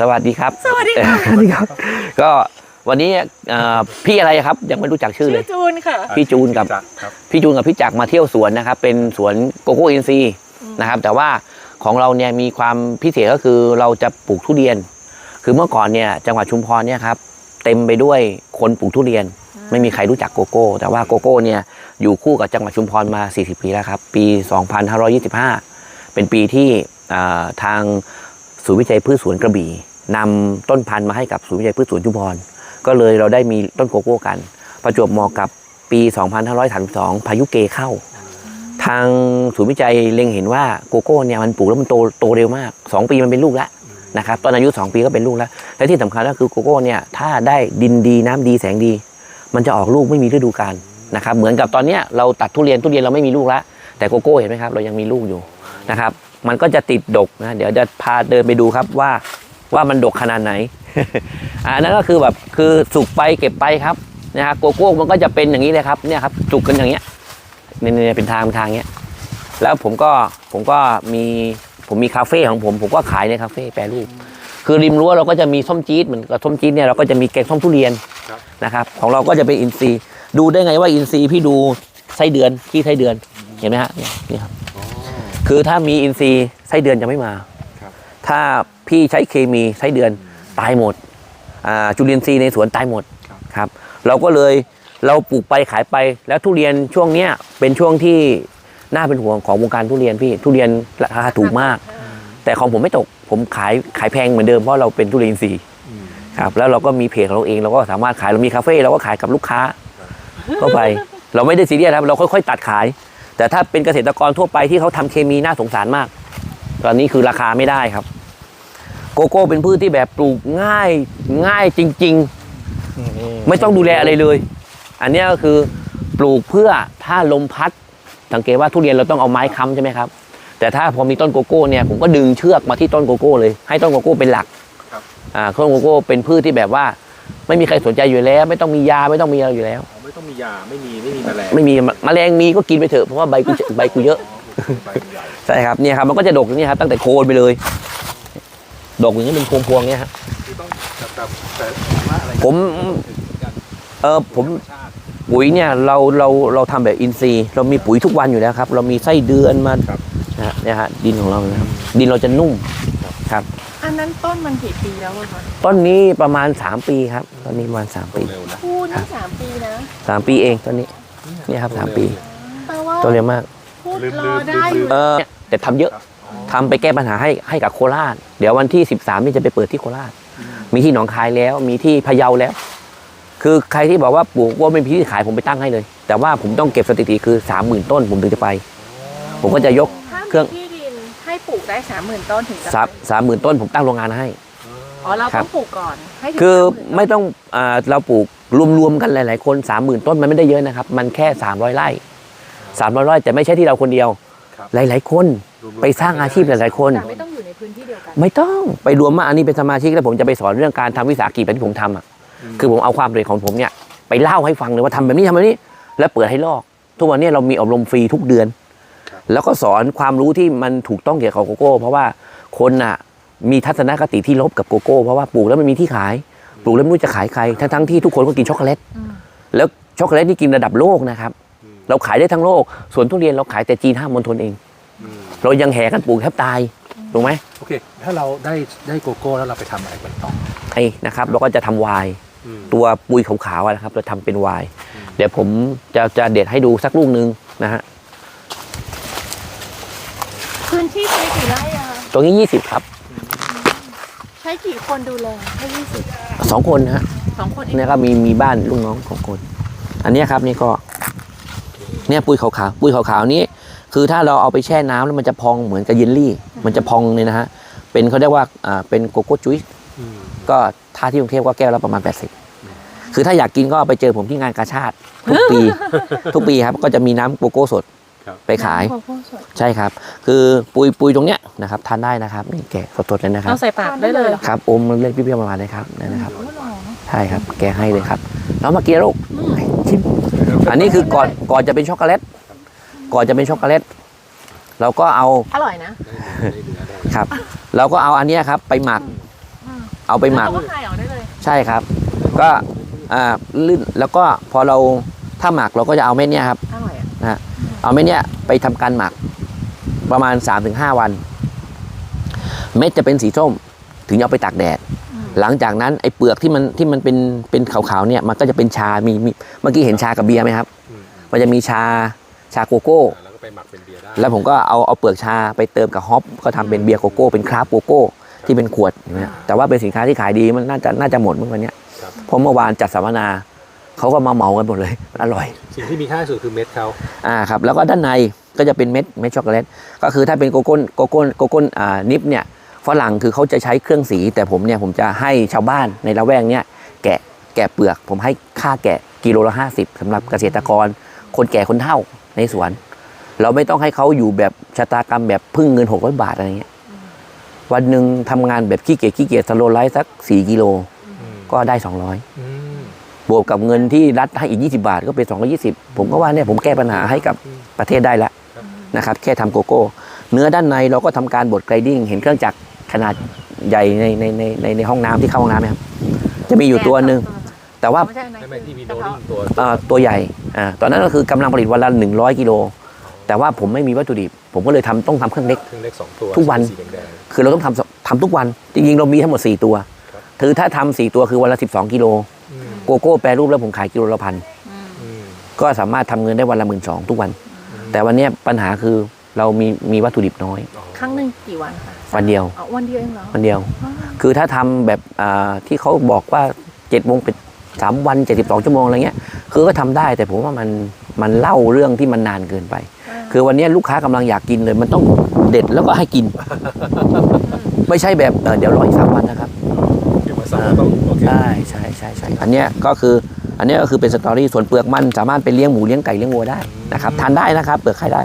สวัสดีครับ สวัสดีค่ะสวัสดีครับ ก็วันนี้เอ่อพี่อะไรครับ ยังไม่รู้จักชื่อชื่เลอย จูนค่ะ พี่จูนกับ จักรครับ พี่จูนกับพี่จักรมาเที่ยวสวนนะครับ เป็นสวนโกโก้อินซีย์นะครับ แต่ว่าของเราเนี่ยมีความพิเศษก็คือเราจะปลูกทุเรียน คือเมื่อก่อนเนี่ยจังหวัดชุมพรเนี่ยครับเต็มไปด้วยคนปลูกทุเรียน ไม่มีใครรู้จักโกโก้ แต่ว่าโกโก้เนี่ยอยู่คู่กับจังหวัดชุมพรมา 40 ปีแล้วครับ ปี 2525 เป็นปีที่อ่าทาง ศูนย์วิจัยพืชสวนกระบี่นำต้นพันธุ์มาให้กับศูนย์วิจัยพืชสวนชุมพรก็เลยเราได้มีต้นโกโก้กัน ประจวบเหมาะกับปี 2532 พายุเกเข้า ทางศูนย์วิจัยเล็งเห็นว่าโกโก้เนี่ยมันปลูกแล้วมันโตโตเร็วมาก 2 ปีมันเป็นลูกแล้วนะครับตอนอายุ 2 ปีก็เป็นลูกแล้ว และที่สำคัญก็คือโกโก้เนี่ยถ้าได้ดินดีน้ำดีแสงดี มันจะออกลูกไม่มีฤดูกาลนะครับเหมือนกับตอนเนี้ยเราตัดทุเรียนทุเรียนเราไม่มีลูกแล้วแต่โกโก้เห็นไหมครับเรายังมีลูกอยู่นะครับ มันก็จะติดดกนะ เดี๋ยวจะพาเดินไปดูครับว่าว่ามันดกขนาดไหน อันนั้นก็คือแบบคือสุกไปเก็บไปครับนะฮะโกโก้มันก็จะเป็นอย่างนี้เลยครับเนี่ยครับสุกกันอย่างเงี้ยเนี่ยเนี่ยเป็นทางเป็นทางเงี้ยแล้วผมก็ผมก็มีผมมีคาเฟ่ของผม ผมก็ขายในคาเฟ่แปรรูป คือริมรั้วเราก็จะมีส้มจี๊ดเหมือนกับส้มจี๊ดเนี่ยเราก็จะมีแกงส้มทุเรียนครับนะครับ ของเราก็จะเป็นอินทรีย์ดูได้ไงว่าอินทรีย์พี่ดูไส้เดือนขี้ไส้เดือนเห็นไหมฮะเนี่ยนี่ครับอ๋อ คือถ้ามีอินทรีย์ไส้เดือนจะไม่มาครับถ้าพี่ใช้เคมีไส้เดือนตายหมดอ่าจุลินทรีย์ในสวนตายหมดครับครับเราก็เลยเราปลูกไปขายไปแล้วทุเรียนช่วงเนี้ยเป็นช่วงที่น่าเป็นห่วงของวงการทุเรียนพี่ทุเรียนราคาถูกมาก แต่ของผมไม่ตกผมขายขายแพงเหมือนเดิมเพราะเราเป็นทุเรียนอินทรีย์อืมครับแล้วเราก็มีเพจของเราเองเราก็สามารถขายเรามีคาเฟ่เราก็ขายกับลูกค้าก็ไป เราไม่ได้ซีเรียสครับเราค่อยๆ ตัดขาย แต่ถ้าเป็นเกษตรกรทั่วไปที่เขาทำเคมีน่าสงสารมาก ตอนนี้คือราคาไม่ได้ครับ โกโก้เป็นพืชที่แบบปลูกง่ายง่ายจริง ๆ ไม่ต้องดูแลอะไรเลย อันเนี้ยก็คือปลูกเพื่อถ้าลมพัด สังเกตว่าทุเรียนเราต้องเอาไม้ค้ำใช่ไหมครับ แต่ถ้าพอมีต้นโกโก้เนี่ยผมก็ดึงเชือกมาที่ต้นโกโก้เลย ให้ต้นโกโก้เป็นหลักครับอ่าต้นโกโก้เป็นพืชที่แบบว่า ไม่มีใครสนใจอยู่แล้ว ไม่ต้องมียาไม่ต้องมีอะไรอยู่แล้ว อ๋อไม่ต้องมียาไม่มีไม่มีแมลงไม่มีแมลงมีก็กินไปเถอะเพราะว่าใบกูใบกูเยอะ ใบใหญ่ใช่ครับเนี่ยครับมันก็จะดกอย่างนี้ครับตั้งแต่โคนไปเลย ดกอย่างนี้เป็นพวงๆเนี่ยครับคือต้องแบบแบบแต่ว่าอะไรผมเออผม ธรรชาติ ปุ๋ยเนี่ยเราเราเราทำแบบอินทรีย์ เรามีปุ๋ยทุกวันอยู่แล้วครับ เรามีไส้เดือนมาครับ นะฮะเนี่ยฮะดินของเรานะครับดินเราจะนุ่มครับ อันนั้นต้นมันกี่ปีแล้วอะคะต้นนี้ประมาณ 3 ปีครับต้นนี้ประมาณ3โตปีเร็วนะพูนี่สามปีนะ3ปีเองต้นนี้เนี่ยครับสามปีแปลว่าต้นเร็วมาก พูดรอได้อยู่เออแต่ทำเยอะครับอ๋อทำไปแก้ปัญหาให้ให้กับโคราช เดี๋ยววันที่ 13 นี่จะไปเปิดที่โคราช มีที่หนองคายแล้ว มีที่พะเยาแล้ว คือใครที่บอกว่าปลูกว่าไม่มีที่ขายผมไปตั้งให้เลย แต่ว่าผมต้องเก็บสถิติคือ 30,000 ต้นผมถึงจะไป ผมก็จะยกถ้าเครื่อง มีที่ดินให้ ปลูกได้สามหมื่นต้นถึงจะสามสามหมื่นต้นผมตั้งโรงงานให้ อ๋อเราครัต้บ องปลูกก่อนให้ถึงคือ30,000ไม่ต้องอ่าเราปลูกรวมๆกันหลาย ๆ คน 30,000 ต้นมันไม่ได้เยอะนะครับ มันแค่ 300 ไร่300ไร่แต่ไม่ใช่ที่เราคนเดียว ครับ หลาย ๆ คนรวมๆไปสร้างอาชีพหลาย ๆ คน แต่ไม่ต้องอยู่ในพื้นที่เดียวกัน ไม่ต้องไปรวมมาอันนี้เป็นสมาชิกแล้วผมจะไปสอนเรื่องการทำวิสาหกิจแบบที่ผมทำอะคือผมเอาความเร็ของผมเนี่ยไปเล่าให้ฟังเลยว่าทำแบบนี้ทำแบบนี้ แล้วเปิดให้ลอก ทุกวันนี้เรามีอบรมฟรีทุกเดือนครับ แล้วก็สอนความรู้ที่มันถูกต้องเกี่ยวกับโกโก้ เพราะว่าคนน่ะมีทัศนคติที่ลบกับโกโก้ เพราะว่าปลูกแล้วมันมีที่ขาย ปลูกแล้วไม่รู้จะขายใคร ทั้งทั้งๆที่ทุกคนก็กินช็อกโกแลตอืมแล้วช็อกโกแลตนี่กินระดับโลกนะครับอืมเราขายได้ทั้งโลก ส่วนทุเรียนเราขายแต่จีนห้ามณฑลเองอืมเรายังแห่กันปลูกแทบตายถูกไหมโอเค ถ้าเราได้ได้โกโก้แล้วเราไปทำอะไรกันต่อไอ้นะครับเราก็จะทำไวน์อืมตัวปุยขาวๆอะนะครับ เราทำเป็นไวน์อืมเดี๋ยวผมจะจะเด็ดให้ดูสักลูกนึงนะฮะ พื้นที่ใช้กี่ไร่อะคะตรงนี้ 20 ครับใช้กี่คนดูแลให้ยี่สิบสองคนนะฮะสองคนเองเนี่ยก็มีมีบ้านลูกน้องของคน อันเนี้ยครับนี่ก็ เนี่ยปุยขาวๆปุยขาวๆนี้ คือถ้าเราเอาไปแช่น้ำแล้วมันจะพองเหมือนกับเยลลี่ มันจะพองเลยนะฮะเป็นเขาเรียกว่าอ่าเป็นโกโก้จุ้ยอืมก็ถ้าที่กรุงเทพก็แก้วละประมาณ 80 คือถ้าอยากกินก็ไปเจอผมที่งานกาชาติทุกปี ทุกปีครับก็จะมีน้ำโกโก้สดครับ ไปขายโกโก้สดใช่ครับ คือปุยปุยตรงเนี้ยนะครับทานได้นะครับนี่แกะสดๆเลยนะครับเอาใส่ปากได้เลยเหรอครับอมเล็กๆเปรี้ยวๆประมาณนี้ครับนี่นะครับโอ้โหใช่ครับ แกะให้เลยครับแล้วมากินลูกชิมอันนี้คือก่อนก่อนจะเป็นช็อกโกแลตก่อนจะเป็นช็อกโกแลตเราก็เอาอร่อยนะได้เนื้อได้ครับ เราก็เอาอันเนี้ยครับ ไปหมักอืมเอาไปหมักแล้วก็คายออกได้เลยใช่ครับ ก็อ่าลื่นแล้วก็พอเราถ้าหมักเราก็จะเอาเม็ดเนี้ยครับอร่อยอะนะฮะ เอาเม็ดเนี้ยไปทำการหมักประมาณ 3-5 วัน เม็ดจะเป็นสีส้ม ถึงจะเอาไปตากแดด หลังจากนั้นไอ้เปลือกที่มันที่มันเป็นเป็นขาวๆเนี่ยมันก็จะเป็นชามีมีเมื่อกี้เห็นชากับเบียร์ไหมครับอืมมันจะมีชาชาโกโก้แล้วก็ไปหมักเป็นเบียร์ได้แล้วผมก็เอาเอาเปลือกชาไปเติมกับฮอปก็ทำเป็นเบียร์โกโก้เป็นคราฟต์โกโก้ที่เป็นขวดเห็นไหมฮะแต่ว่าเป็นสินค้าที่ขายดีมันน่าจะน่าจะหมดเมื่อวันเนี้ยครับเพราะเมื่อวานจัดสัมมนา เขาก็มาเหมากันหมดเลยมันอร่อย สิ่งที่มีค่าที่สุดคือเม็ดเขาอ่าครับแล้วก็ด้านในก็จะเป็นเม็ดเม็ดช็อกโกแลตก็คือถ้าเป็นโกโก้โกโก้โกโก้อ่านิปเนี่ยฝรั่งคือเขาจะใช้เครื่องสี แต่ผมเนี่ยผมจะให้ชาวบ้านในละแวกเนี่ยแกะแกะเปลือก ผมให้ค่าแกะกิโลละห้าสิบสำหรับเกษตรกร คนแก่คนเฒ่าในสวน เราไม่ต้องให้เขาอยู่แบบชะตากรรมแบบพึ่งเงิน600บาทอะไรเงี้ยวันหนึ่งทำงานแบบขี้เกียจขี้เกียจสโลไลท์สัก4กิโลอืมก็ได้200อืม บวกกับเงินที่รัฐให้อีก 20 บาทก็เป็น 220 ผมก็ว่าเนี่ยผมแก้ปัญหาให้กับประเทศได้แล้วครับนะครับ แค่ทำโกโก้ เนื้อด้านในเราก็ทำการบดไกรดิ้ง เห็นเครื่องจักรขนาดใหญ่ในในในในในห้องน้ำที่เข้าห้องน้ำไหมครับ จะมีอยู่ตัวหนึ่งแต่ว่าไม่ใช่ในไม่ไม่ที่มีกโนระลิ่เพาะงตัวเอ่อตัวใหญ่อ่าตอนนั้นก็คือกำลังผลิตวันละ100 กิโลแต่ว่าผมไม่มีวัตถุดิบ ผมก็เลยทำต้องทำเครื่องเล็กเครื่องเล็กสองตัวทุกวันสีแดงคือเราต้องทำทำทุกวัน จริงๆ เรามีทั้งหมด 4 ตัวครับคือถ้าทำ4ตัวคือวันละ 12 กิโลๆอืม โกโก้แปรรูปแล้วผมขายกิโลละพันอืมอืมก็สามารถทำเงินได้วันละหมื่นสองทุกวัน แต่วันเนี้ยปัญหาคือเรามีมีวัตถุดิบน้อยอ๋อครั้งหนึ่งกี่วันคะวันเดียวอ๋อวันเดียวเองเหรอวันเดียวอ๋อคือถ้าทำแบบอ่าที่เขาบอกว่า7จ็ดโมงเป็นสามวันเจ็ดสิบสองชั่วโมงอะไรเงี้ยคือก็ทำได้แต่ผมว่ามันมันเล่าเรื่องที่มันนานเกินไป คือวันเนี้ยลูกค้ากำลังอยากกินเลย มันต้องเด็ดแล้วก็ให้กิน ไม่ใช่แบบเอ่อเดี๋ยวรออีกสามวันนะครับเดี๋ยวมาสั่งต้องโอเคใช่ใช่ใช่ใช่ อันเนี้ยก็คืออันเนี้ยก็คือเป็นสตอรี่ส่วนเปลือกมันสามารถไปเลี้ยงหมูเลี้ยงไก่เลี้ยงวัวได้นะครับทานได้นะครับเปลือกไข่ได้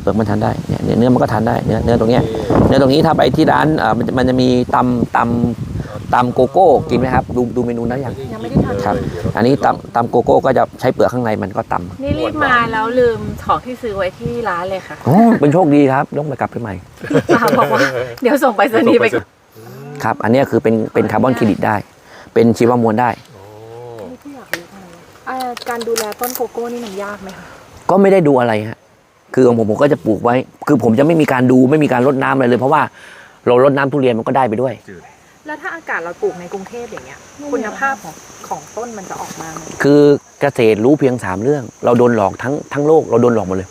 เปลือกมันทานได้เนี่ยเนื้อเนื้อมันก็ทานได้เนื้อเนื้อตรงเนี้ยเนื้อตรงนี้ถ้าไปที่ร้านเอ่อมันจะมันจะมีตำตำตำโกโก้กินไหมครับดูดูเมนูนั้นยังยังไม่ได้ทานครับเดี๋ยวเราอันนี้ตำตำโกโก้ก็จะใช้เปลือกข้างในมันก็ตำนี่รีบมาแล้วลืมของที่ซื้อไว้ที่ร้านเลยค่ะอ๋อเป็นโชคดีครับต้องไปกลับไปใหม่ป้าบอกว่าเดี๋ยวส่งไปสนีย์ไปก่อนครับอันเนี้ยคือเป็นเป็นคาร์บอนเครดิตได้ เป็นชีวมวลได้ โอ้ ที่อยากรู้มากเลยอ่า การดูแลต้นโกโก้นี่มันยากไหมคะก็ไม่ได้ดูอะไรฮะคือของผมผมก็จะปลูกไว้ คือผมจะไม่มีการดูไม่มีการรดน้ำอะไรเลย เพราะว่าเรารดน้ำทุเรียนมันก็ได้ไปด้วย แล้วถ้าอากาศเราปลูกในกรุงเทพอย่างเงี้ย คุณภาพของของต้นมันจะออกมาไหมคือเกษตรรู้เพียงสามเรื่อง เราโดนหลอกทั้งทั้งโลกเราโดนหลอกหมดเลย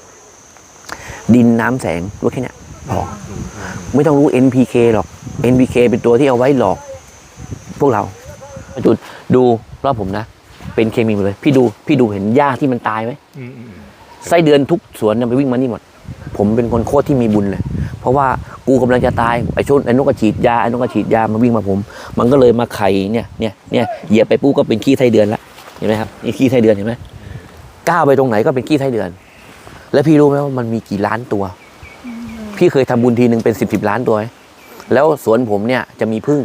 ดินน้ำแสงรู้แค่เนี้ยพออืมอืมไม่ต้องรู้ NPK หรอก NPK เป็นตัวที่เอาไว้หลอก พวกเราจุดดูรอบผมนะ เป็นเคมีหมดเลย พี่ดูพี่ดูเห็นหญ้าที่มันตายไหมอืมอืมไส้เดือนทุกสวนเนี่ยไปวิ่งมานี่หมด ผมเป็นคนโคตรที่มีบุญเลย เพราะว่ากูกำลังจะตายไอ้ชุดไอ้นกกระฉีดยาไอ้นกกระฉีดยามาวิ่งมาผม มันก็เลยมาไข่เนี่ยเนี่ยเนี่ยเหยียบไปปุ๊บก็เป็นขี้ไส้เดือนละเห็นไหมครับนี่ขี้ไส้เดือนเห็นไหมก้าวไปตรงไหนก็เป็นขี้ไส้เดือน แล้วพี่รู้ไหมว่ามันมีกี่ล้านตัว พี่เคยทำบุญทีหนึ่งเป็นสิบสิบล้านตัวไหมแล้วสวนผมเนี่ยจะมีพึ่ง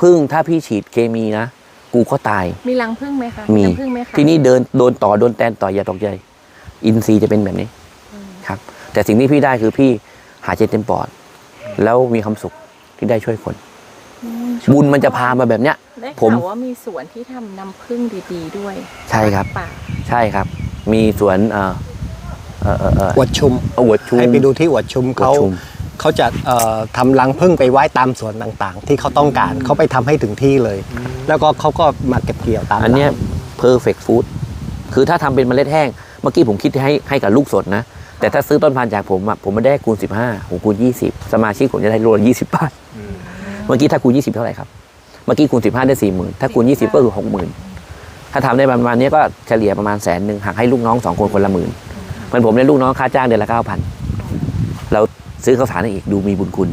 พึ่งถ้าพี่ฉีดเคมีนะ กูก็ตาย มีรังผึ้งไหมคะมีรังผึ้งไหมคะที่นี่เดินโดนต่อโดนแตนต่อยอย่าตกใจ อินทรีย์จะเป็นแบบนี้ครับ แต่สิ่งที่พี่ได้คือพี่หายใจเต็มปอด แล้วมีความสุขที่ได้ช่วยคนอืมบุญมันจะพามาแบบเนี้ยได้ผมข่าวว่ามีสวนที่ทำน้ำผึ้งดีๆด้วย ใช่ครับป่าใช่ครับ มีสวนเอ่อเอ่อเอ่อเอ่ออวดชุมอวดชุมให้ไปดูที่อวดชุมอวดเขาชุม เขาจะเอ่อทำรังผึ้งไปไว้ตามสวนต่างๆ ที่เขาต้องการเขาไปทำให้ถึงที่เลย แล้วก็เขาก็มาเก็บเกี่ยวตามอันเนี้ยร้า perfect food คือถ้าทำเป็นเมล็ดแห้ง เมื่อกี้ผมคิดให้ให้กับลูกสดนะ แต่ถ้าซื้อต้นพันธุ์จากผมอะผมไม่ได้คูณ 15ผมคูณ 20 สมาชิกผมจะได้โลละ20 บาทอืมเมื่อกี้ถ้าคูณ 20 เท่าไหร่ครับ เมื่อกี้คูณ 15 ได้ 40,000 ถ้าคูณ 20 ก็คือ 60,000 ถ้าทำได้ประมาณนี้ก็เฉลี่ยประมาณแสนหนึ่งหักให้ลูกน้องสองคนคนละหมื่นเหมือนผมเนี่ยลูกน้องค่าจ้างเดือนละ9,000เรา ซื้อข้าวสารให้อีกดูมีบุญคุณ